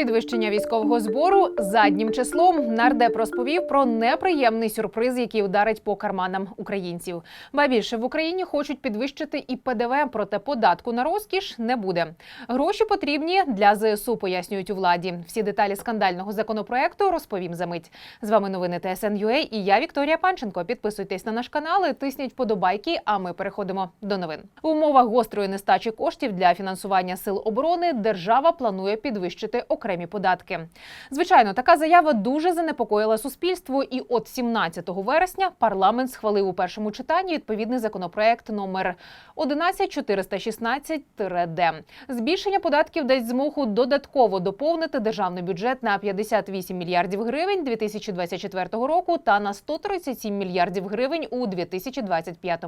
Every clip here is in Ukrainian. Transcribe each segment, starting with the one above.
Підвищення військового збору заднім числом нардеп розповів про неприємний сюрприз, який ударить по карманам українців. Ба більше в Україні хочуть підвищити і ПДВ, проте податку на розкіш не буде. Гроші потрібні для ЗСУ, пояснюють у владі. Всі деталі скандального законопроекту розповім за мить. З вами новини ТСН.UA і я Вікторія Панченко. Підписуйтесь на наш канал, і тисніть вподобайки. А ми переходимо до новин. У умовах гострої нестачі коштів для фінансування сил оборони держава планує підвищити окремі податки. Звичайно, така заява дуже занепокоїла суспільство. І от 17 вересня парламент схвалив у першому читанні відповідний законопроект номер 11416-д. Збільшення податків дасть змогу додатково доповнити державний бюджет на 58 мільярдів гривень 2024 року та на 137 мільярдів гривень у 2025.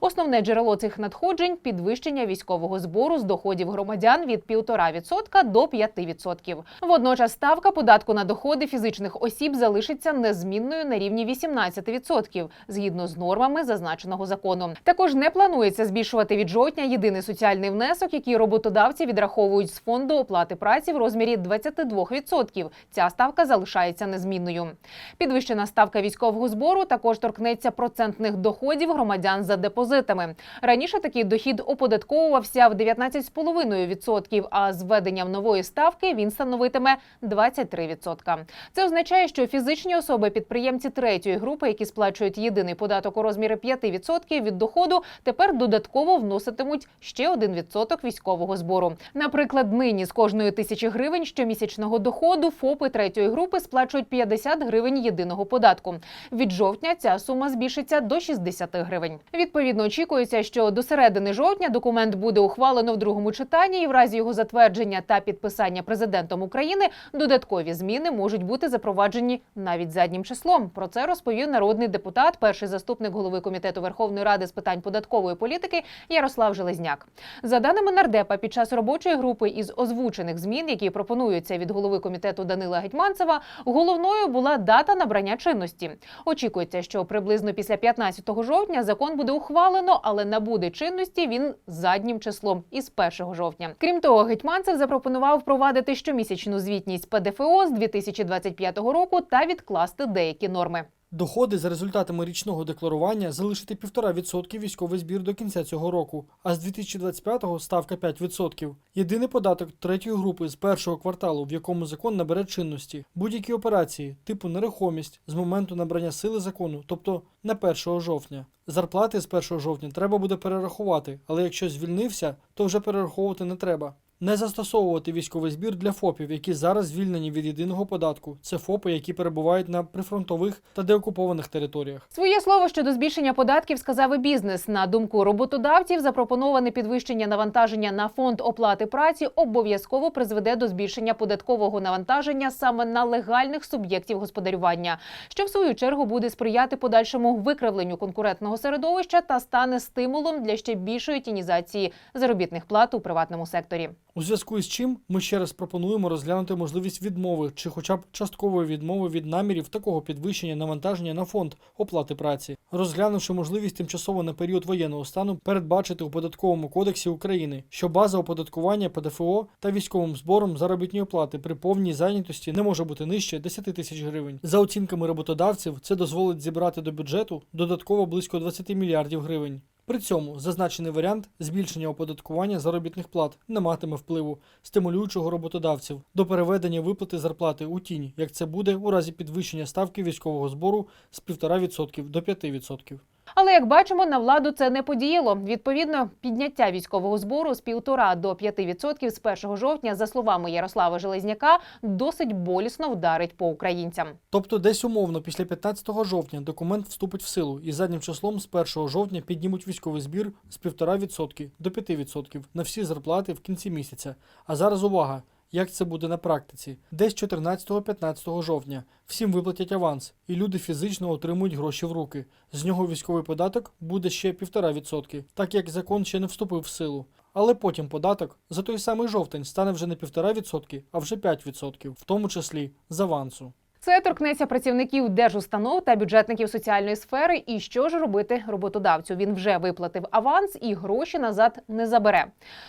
Основне джерело цих надходжень підвищення військового збору з доходів громадян від 1,5% до 5%. Водночас ставка податку на доходи фізичних осіб залишиться незмінною на рівні 18%, згідно з нормами зазначеного закону. Також не планується збільшувати від жовтня єдиний соціальний внесок, який роботодавці відраховують з фонду оплати праці в розмірі 22%. Ця ставка залишається незмінною. Підвищена ставка військового збору також торкнеться процентних доходів громадян за депозитами. Раніше такий дохід оподатковувався в 19,5%, а з введенням нової ставки він становитиме 23%. Це означає, що фізичні особи підприємці третьої групи, які сплачують єдиний податок у розмірі 5% від доходу, тепер додатково вноситимуть ще 1% військового збору. Наприклад, нині з кожної тисячі гривень щомісячного доходу ФОПи третьої групи сплачують 50 гривень єдиного податку. Від жовтня ця сума збільшиться до 60 гривень. Відповідно, очікується, що до середини жовтня документ буде ухвалено в другому читанні, і в разі його затвердження та підписання президентом України додаткові зміни можуть бути запроваджені навіть заднім числом. Про це розповів народний депутат, перший заступник голови комітету Верховної Ради з питань податкової політики Ярослав Железняк. За даними нардепа, під час робочої групи із озвучених змін, які пропонуються від голови комітету Данила Гетьманцева, головною була дата набрання чинності. Очікується, що приблизно після 15 жовтня закон буде ухвалено, але набуде чинності він заднім числом із 1 жовтня. Крім того, Гетьманцев запропонував впровадити щомісячну звітність ПДФО з 2025 року та відкласти деякі норми. Доходи за результатами річного декларування залишити 1,5% військовий збір до кінця цього року, а з 2025-го ставка 5%. Єдиний податок третьої групи з першого кварталу, в якому закон набере чинності, будь-які операції типу нерухомість з моменту набрання сили закону, тобто на 1 жовтня. Зарплати з 1 жовтня треба буде перерахувати, але якщо звільнився, то вже перераховувати не треба. Не застосовувати військовий збір для ФОПів, які зараз звільнені від єдиного податку. Це ФОПи, які перебувають на прифронтових та деокупованих територіях. Своє слово щодо збільшення податків сказав і бізнес. На думку роботодавців, запропоноване підвищення навантаження на фонд оплати праці обов'язково призведе до збільшення податкового навантаження саме на легальних суб'єктів господарювання, що в свою чергу буде сприяти подальшому викривленню конкурентного середовища та стане стимулом для ще більшої тінізації заробітних плат у приватному секторі. У зв'язку із чим ми ще раз пропонуємо розглянути можливість відмови чи хоча б часткової відмови від намірів такого підвищення навантаження на фонд оплати праці, розглянувши можливість тимчасово на період воєнного стану передбачити у податковому кодексі України, що база оподаткування ПДФО та військовим збором заробітної плати при повній зайнятості не може бути нижче 10 тисяч гривень. За оцінками роботодавців, це дозволить зібрати до бюджету додатково близько 20 мільярдів гривень. При цьому зазначений варіант збільшення оподаткування заробітних плат не матиме впливу стимулюючого роботодавців до переведення виплати зарплати у тінь, як це буде у разі підвищення ставки військового збору з 1,5% до 5%. Але як бачимо, на владу це не подіяло. Відповідно, підняття військового збору з 1,5 до 5% з 1 жовтня, за словами Ярослава Железняка, досить болісно вдарить по українцям. Тобто десь умовно після 15 жовтня документ вступить в силу і заднім числом з 1 жовтня піднімуть військовий збір з 1,5% до 5% на всі зарплати в кінці місяця. А зараз увага! Як це буде на практиці? Десь 14-15 жовтня всім виплатять аванс, і люди фізично отримують гроші в руки. З нього військовий податок буде ще 1,5%, так як закон ще не вступив в силу. Але потім податок за той самий жовтень стане вже не 1,5%, а вже 5%, в тому числі з авансу. Це торкнеться працівників держустанов та бюджетників соціальної сфери. І що ж робити роботодавцю? Він вже виплатив аванс і гроші назад не забере.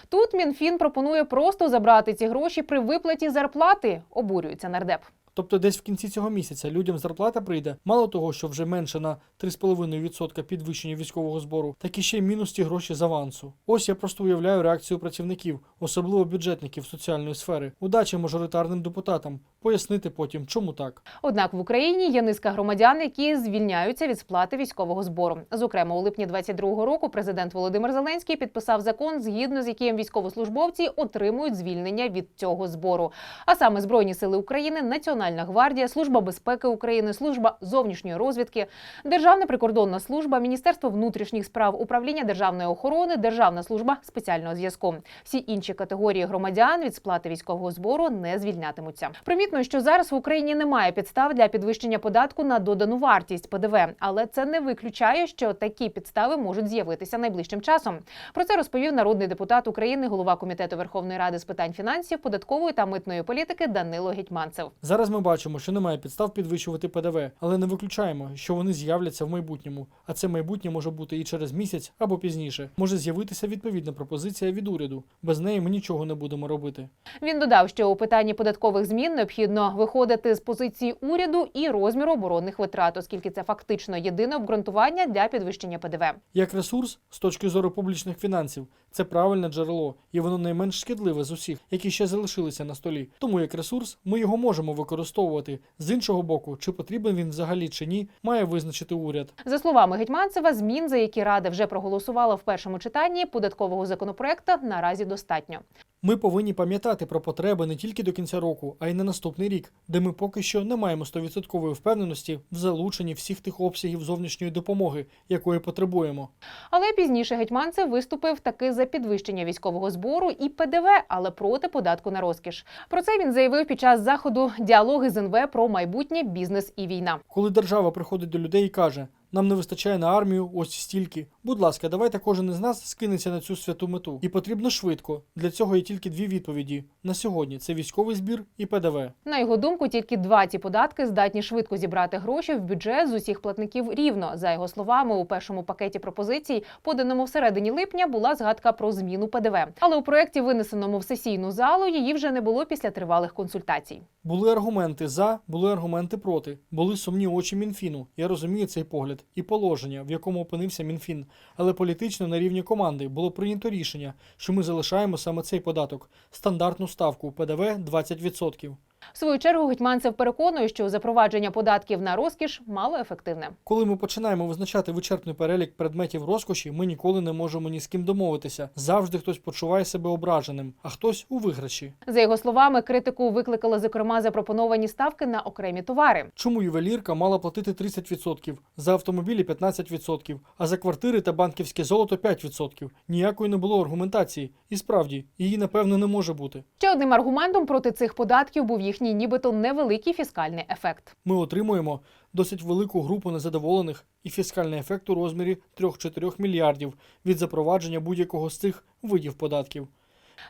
Тут Мінфін пропонує просто забрати ці гроші при виплаті зарплати. Обурюється нардеп. Тобто десь в кінці цього місяця людям зарплата прийде, мало того, що вже менше на 3,5% підвищення військового збору, так і ще й мінус ті гроші з авансу. Ось я просто уявляю реакцію працівників, особливо бюджетників соціальної сфери. Удачі мажоритарним депутатам. Пояснити потім, чому так. Однак в Україні є низка громадян, які звільняються від сплати військового збору. Зокрема, у липні 22-го року президент Володимир Зеленський підписав закон, згідно з яким військовослужбовці отримують звільнення від цього збору. А саме Збройні сили України, Національна гвардія, Служба безпеки України, служба зовнішньої розвідки, Державна прикордонна служба, Міністерство внутрішніх справ, управління державної охорони, Державна служба спеціального зв'язку. Всі інші категорії громадян від сплати військового збору не звільнятимуться. Примітно, що зараз в Україні немає підстав для підвищення податку на додану вартість ПДВ, але це не виключає, що такі підстави можуть з'явитися найближчим часом. Про це розповів народний депутат України, голова комітету Верховної Ради з питань фінансів, податкової та митної політики Данило Гетьманцев. Зараз ми бачимо, що немає підстав підвищувати ПДВ, але не виключаємо, що вони з'являться в майбутньому. А це майбутнє може бути і через місяць або пізніше. Може з'явитися відповідна пропозиція від уряду. Без неї ми нічого не будемо робити. Він додав, що у питанні податкових змін необхідно виходити з позиції уряду і розміру оборонних витрат, оскільки це фактично єдине обґрунтування для підвищення ПДВ. Як ресурс, з точки зору публічних фінансів, це правильне джерело, і воно найменш шкідливе з усіх, які ще залишилися на столі. Тому як ресурс, ми його можемо використовувати. З іншого боку, чи потрібен він взагалі чи ні, має визначити уряд. За словами Гетьманцева, змін, за які рада вже проголосувала в першому читанні податкового законопроекту, наразі достатньо. Ми повинні пам'ятати про потреби не тільки до кінця року, а й на наступний рік, де ми поки що не маємо 100% впевненості в залученні всіх тих обсягів зовнішньої допомоги, якої потребуємо. Але пізніше Гетьманцев виступив таки за підвищення військового збору і ПДВ, але проти податку на розкіш. Про це він заявив під час заходу діалоги з НВ про майбутнє бізнес і війна. Коли держава приходить до людей і каже: нам не вистачає на армію ось стільки. Будь ласка, давайте кожен із нас скинеться на цю святу мету. І потрібно швидко. Для цього є тільки дві відповіді на сьогодні: це військовий збір і ПДВ. На його думку, тільки два ці податки здатні швидко зібрати гроші в бюджет з усіх платників рівно. За його словами, у першому пакеті пропозицій, поданому всередині липня, була згадка про зміну ПДВ. Але у проєкті, винесеному в сесійну залу, її вже не було після тривалих консультацій. Були аргументи за, були аргументи проти, були сумні очі Мінфіну. Я розумію цей погляд і положення, в якому опинився Мінфін. Але політично на рівні команди було прийнято рішення, що ми залишаємо саме цей податок стандартну ставку ПДВ 20%. В свою чергу Гетьманцев переконує, що запровадження податків на розкіш мало ефективне. Коли ми починаємо визначати вичерпний перелік предметів розкоші, ми ніколи не можемо ні з ким домовитися. Завжди хтось почуває себе ображеним, а хтось у виграші. За його словами, критику викликали зокрема запропоновані ставки на окремі товари. Чому ювелірка мала платити 30%, за автомобілі 15%, а за квартири та банківське золото 5%? Ніякої не було аргументації. І справді, її напевно не може бути. Ще одним аргументом проти цих податків був їхній нібито невеликий фіскальний ефект. Ми отримуємо досить велику групу незадоволених і фіскальний ефект у розмірі 3-4 мільярдів від запровадження будь-якого з цих видів податків.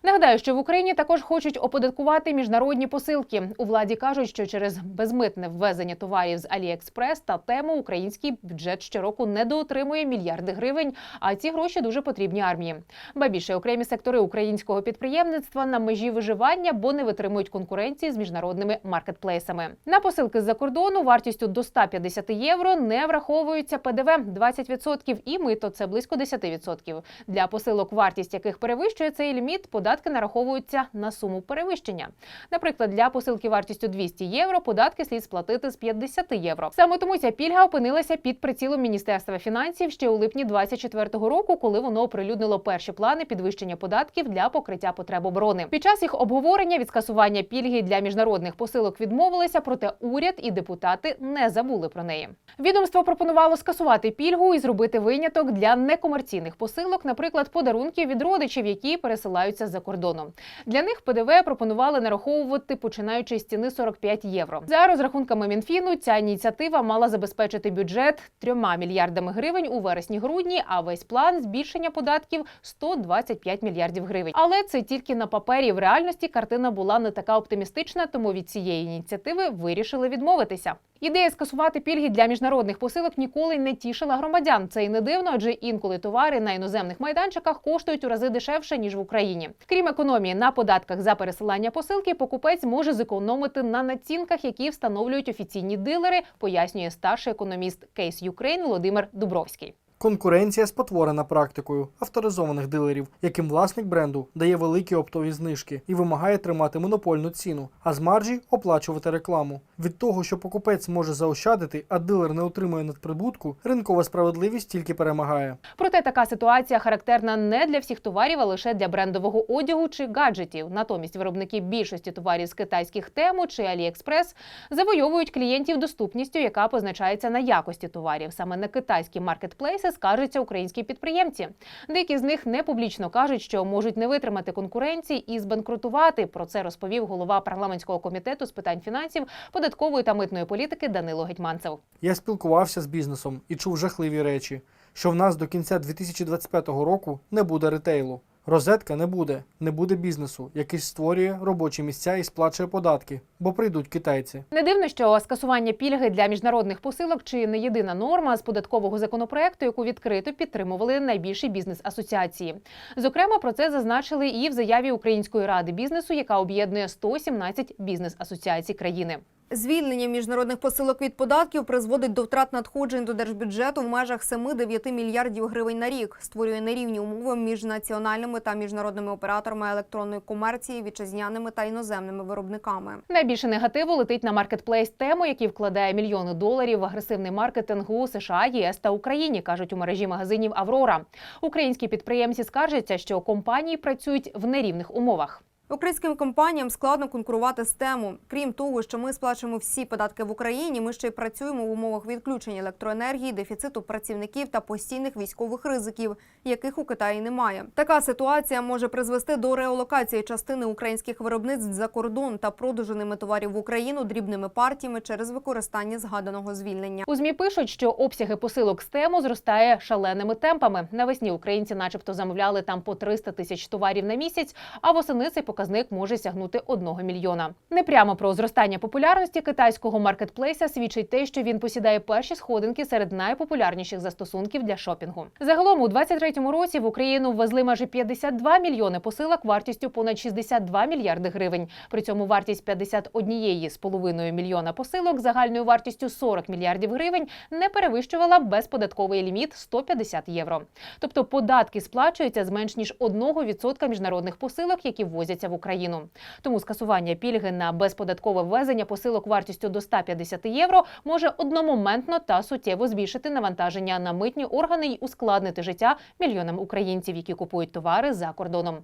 Нагадаю, що в Україні також хочуть оподаткувати міжнародні посилки. У владі кажуть, що через безмитне ввезення товарів з Аліекспрес та тему український бюджет щороку недоотримує мільярди гривень. А ці гроші дуже потрібні армії. Ба більше окремі сектори українського підприємництва на межі виживання, бо не витримують конкуренції з міжнародними маркетплейсами. На посилки з-за кордону вартістю до 150 євро не враховуються ПДВ 20% і мито це близько 10%. Для посилок, вартість яких перевищує цей ліміт, податки нараховуються на суму перевищення. Наприклад, для посилки вартістю 200 євро податки слід сплатити з 50 євро. Саме тому ця пільга опинилася під прицілом Міністерства фінансів ще у липні 2024 року, коли воно оприлюднило перші плани підвищення податків для покриття потреб оборони. Під час їх обговорення від скасування пільги для міжнародних посилок відмовилися, проте уряд і депутати не забули про неї. Відомство пропонувало скасувати пільгу і зробити виняток для некомерційних посилок, наприклад, подарунків від родичів, які пересилаються з-за кордону. Для них ПДВ пропонували нараховувати починаючи з ціни 45 євро. За розрахунками Мінфіну, ця ініціатива мала забезпечити бюджет трьома мільярдами гривень у вересні-грудні, а весь план збільшення податків 125 мільярдів гривень. Але це тільки на папері. В реальності картина була не така оптимістична, тому від цієї ініціативи вирішили відмовитися. Ідея скасувати пільги для міжнародних посилок ніколи не тішила громадян. Це й не дивно, адже інколи товари на іноземних майданчиках коштують у рази дешевше ніж в Україні. Крім економії на податках за пересилання посилки, покупець може зекономити на націнках, які встановлюють офіційні дилери, пояснює старший економіст Кейс Юкрейн Володимир Дубровський. Конкуренція спотворена практикою авторизованих дилерів, яким власник бренду дає великі оптові знижки і вимагає тримати монопольну ціну, а з маржі оплачувати рекламу. Від того, що покупець може заощадити, а дилер не отримує надприбутку, ринкова справедливість тільки перемагає. Проте така ситуація характерна не для всіх товарів, а лише для брендового одягу чи гаджетів. Натомість виробники більшості товарів з китайських тему чи Аліекспрес завойовують клієнтів доступністю, яка позначається на якості товарів. Саме на китайські маркетплейси скаржаться українські підприємці. Деякі з них не публічно кажуть, що можуть не витримати конкуренції і збанкрутувати. Про це розповів голова парламентського комітету з питань фінансів, податкової та митної політики Данило Гетьманцев. Я спілкувався з бізнесом і чув жахливі речі, що в нас до кінця 2025 року не буде ретейлу. Розетка не буде, не буде бізнесу, який створює робочі місця і сплачує податки, бо прийдуть китайці. Не дивно, що скасування пільги для міжнародних посилок чи не єдина норма з податкового законопроекту, яку відкрито підтримували найбільші бізнес-асоціації. Зокрема, про це зазначили і в заяві Української ради бізнесу, яка об'єднує 117 бізнес-асоціацій країни. Звільнення міжнародних посилок від податків призводить до втрат надходжень до держбюджету в межах 7-9 мільярдів гривень на рік, створює нерівні умови між національними та міжнародними операторами електронної комерції, вітчизняними та іноземними виробниками. Найбільше негативу летить на маркетплейс тему, який вкладає мільйони доларів в агресивний маркетинг у США, ЄС та Україні, кажуть у мережі магазинів Аврора. Українські підприємці скаржаться, що компанії працюють в нерівних умовах. Українським компаніям складно конкурувати з тему. Крім того, що ми сплачуємо всі податки в Україні, ми ще й працюємо в умовах відключення електроенергії, дефіциту працівників та постійних військових ризиків, яких у Китаї немає. Така ситуація може призвести до реалокації частини українських виробництв за кордон та продажу ними товарів в Україну дрібними партіями через використання згаданого звільнення. У змі пишуть, що обсяги посилок з тему зростає шаленими темпами. Навесні українці, начебто, замовляли там по 300 тисяч товарів на місяць, а восени цей показник може сягнути 1 мільйона. Непрямо про зростання популярності китайського маркетплейса свідчить те, що він посідає перші сходинки серед найпопулярніших застосунків для шопінгу. Загалом у 23-му році в Україну ввезли майже 52 мільйони посилок вартістю понад 62 мільярди гривень. При цьому вартість 51,5 мільйона посилок загальною вартістю 40 мільярдів гривень не перевищувала безподатковий ліміт 150 євро. Тобто податки сплачуються з менш ніж 1% міжнародних посилок, які ввозяться в Україну. Тому скасування пільги на безподаткове ввезення посилок вартістю до 150 євро може одномоментно та суттєво збільшити навантаження на митні органи й ускладнити життя мільйонам українців, які купують товари за кордоном.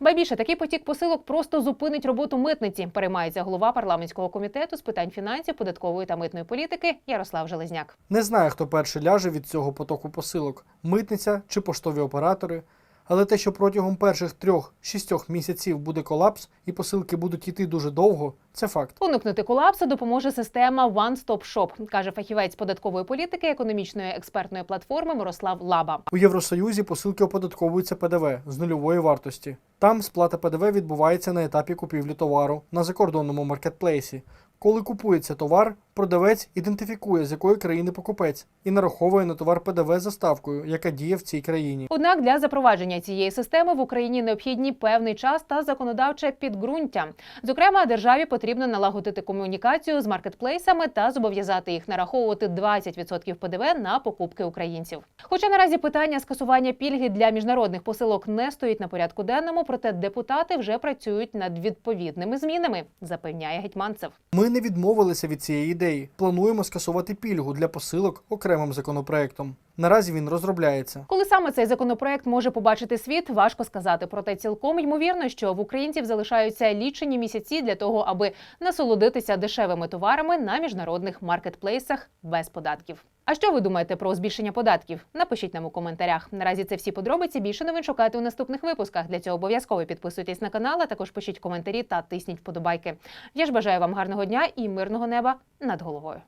Ба більше такий потік посилок просто зупинить роботу митниці. Переймається голова парламентського комітету з питань фінансів, податкової та митної політики Ярослав Железняк. Не знаю, хто перший ляже від цього потоку посилок митниця чи поштові оператори. Але те, що протягом перших трьох-шістьох місяців буде колапс і посилки будуть йти дуже довго, це факт. Уникнути колапсу допоможе система One Stop Shop, каже фахівець податкової політики економічної експертної платформи Мирослав Лаба. У Євросоюзі посилки оподатковуються ПДВ з нульової вартості. Там сплата ПДВ відбувається на етапі купівлі товару на закордонному маркетплейсі. Коли купується товар, продавець ідентифікує, з якої країни покупець, і нараховує на товар ПДВ за ставкою, яка діє в цій країні. Однак для запровадження цієї системи в Україні необхідні певний час та законодавче підґрунтя. Зокрема, державі потрібно налагодити комунікацію з маркетплейсами та зобов'язати їх нараховувати 20% ПДВ на покупки українців. Хоча наразі питання скасування пільги для міжнародних посилок не стоїть на порядку денному, проте депутати вже працюють над відповідними змінами, запевняє гетьманцев. Ми не відмовилися від цієї ідеї. Плануємо скасувати пільгу для посилок окремим законопроектом. Наразі він розробляється. Коли саме цей законопроект може побачити світ, важко сказати. Проте цілком ймовірно, що в українців залишаються лічені місяці для того, аби насолодитися дешевими товарами на міжнародних маркетплейсах без податків. А що ви думаєте про збільшення податків? Напишіть нам у коментарях. Наразі це всі подробиці. Більше новин шукайте у наступних випусках. Для цього обов'язково підписуйтесь на канал, а також пишіть коментарі та тисніть вподобайки. Я ж бажаю вам гарного дня і мирного неба над головою.